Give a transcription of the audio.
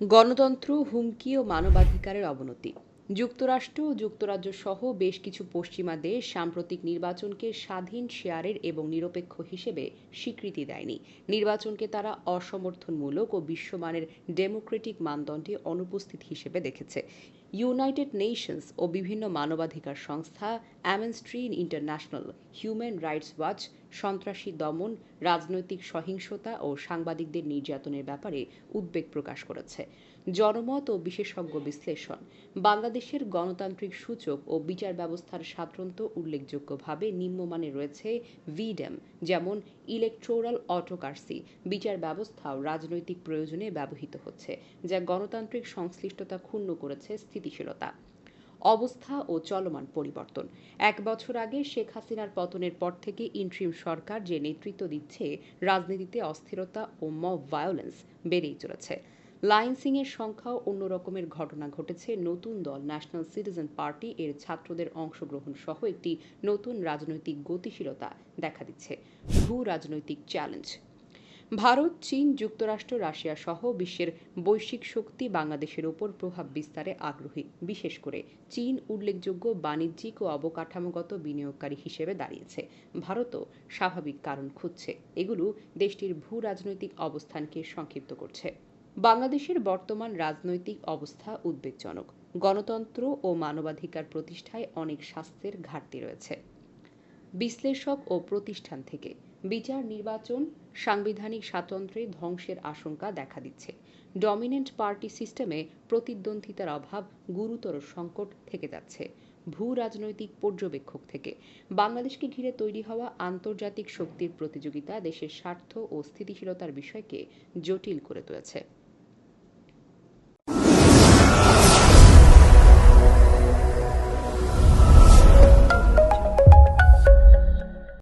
গণতন্ত্র, হুমকি ও মানবাধিকারের অবনতি। যুক্তরাষ্ট্র ও যুক্তরাজ্য সহ বেশ কিছু পশ্চিমা দেশ সাম্প্রতিক নির্বাচনকে স্বাধীন, শেয়ারের এবং নিরপেক্ষ হিসেবে স্বীকৃতি দেয়নি। নির্বাচনকে তারা অসমর্থনমূলক ও বিশ্বমানের ডেমোক্রেটিক মানদণ্ডে অনুপস্থিত হিসেবে দেখেছে। ইউনাইটেড নেশনস ও বিভিন্ন মানবাধিকার সংস্থা Amnesty international, human rights watch, সন্ত্রাসী দমন, রাজনৈতিক সহিংসতা ও সাংবাদিকদের নির্যাতনের ব্যাপারে উদ্বেগ প্রকাশ করেছে। জনমত ও বিশেষজ্ঞ বিশ্লেষণ, বাংলাদেশের গণতান্ত্রিক সূচক ও বিচার ব্যবস্থার সাধারণত উল্লেখযোগ্যভাবে নিম্নমানে রয়েছে ভিডেম, যেমন ইলেকট্রোরাল অটোকার্সি, বিচার ব্যবস্থাও রাজনৈতিক প্রয়োজনে ব্যবহৃত হচ্ছে, যা গণতান্ত্রিক সংশ্লিষ্টতা ক্ষুণ্ণ করেছে স্থিতিশীলতা। অবস্থা ও চলমান পরিবর্তন। এক বছর আগে শেখ হাসিনার পতনের পর থেকে ইন্ট্রিম সরকার যে নেতৃত্ব দিচ্ছে, রাজনীতিতে অস্থিরতা ও মব ভায়োলেন্স বেড়েই চলেছে। লাইন্সিংয়ের সংখ্যাও অন্য রকমের ঘটনা ঘটেছে। নতুন দল ন্যাশনাল সিটিজেন পার্টি এর ছাত্রদের অংশগ্রহণ সহ একটি নতুন রাজনৈতিক গতিশীলতা দেখা দিচ্ছে। ভূ রাজনৈতিক চ্যালেঞ্জ। ভারত, চীন, যুক্তরাষ্ট্র, রাশিয়া সহ বিশ্বের বৈশ্বিক শক্তি বাংলাদেশের ওপর প্রভাব বিস্তারে আগ্রহী। বিশেষ করে চীন উল্লেখযোগ্য বাণিজ্যিক ও অবকাঠামোগত বিনিয়োগকারী হিসেবে দাঁড়িয়েছে। ভারতও স্বাভাবিক কারণ খুঁজছে। এগুলো দেশটির ভূ রাজনৈতিক অবস্থানকে সংক্ষিপ্ত করছে। বাংলাদেশের বর্তমান রাজনৈতিক অবস্থা উদ্বেগজনক। গণতন্ত্র ও মানবাধিকার প্রতিষ্ঠায় অনেক স্বাস্থ্যের ঘাটতি রয়েছে। বিশ্লেষক ও প্রতিষ্ঠান থেকে। বিচার, নির্বাচন, সাংবিধানিক স্বাতন্ত্র্যে ধ্বংসের আশঙ্কা দেখা দিচ্ছে। ডমিনেন্ট পার্টি সিস্টেমে প্রতিদ্বন্দ্বিতার অভাব গুরুতর সংকট থেকে যাচ্ছে। ভূ রাজনৈতিক পর্যবেক্ষক থেকে। বাংলাদেশকে ঘিরে তৈরি হওয়া আন্তর্জাতিক শক্তির প্রতিযোগিতা দেশের স্বার্থ ও স্থিতিশীলতার বিষয়কে জটিল করে তুলেছে।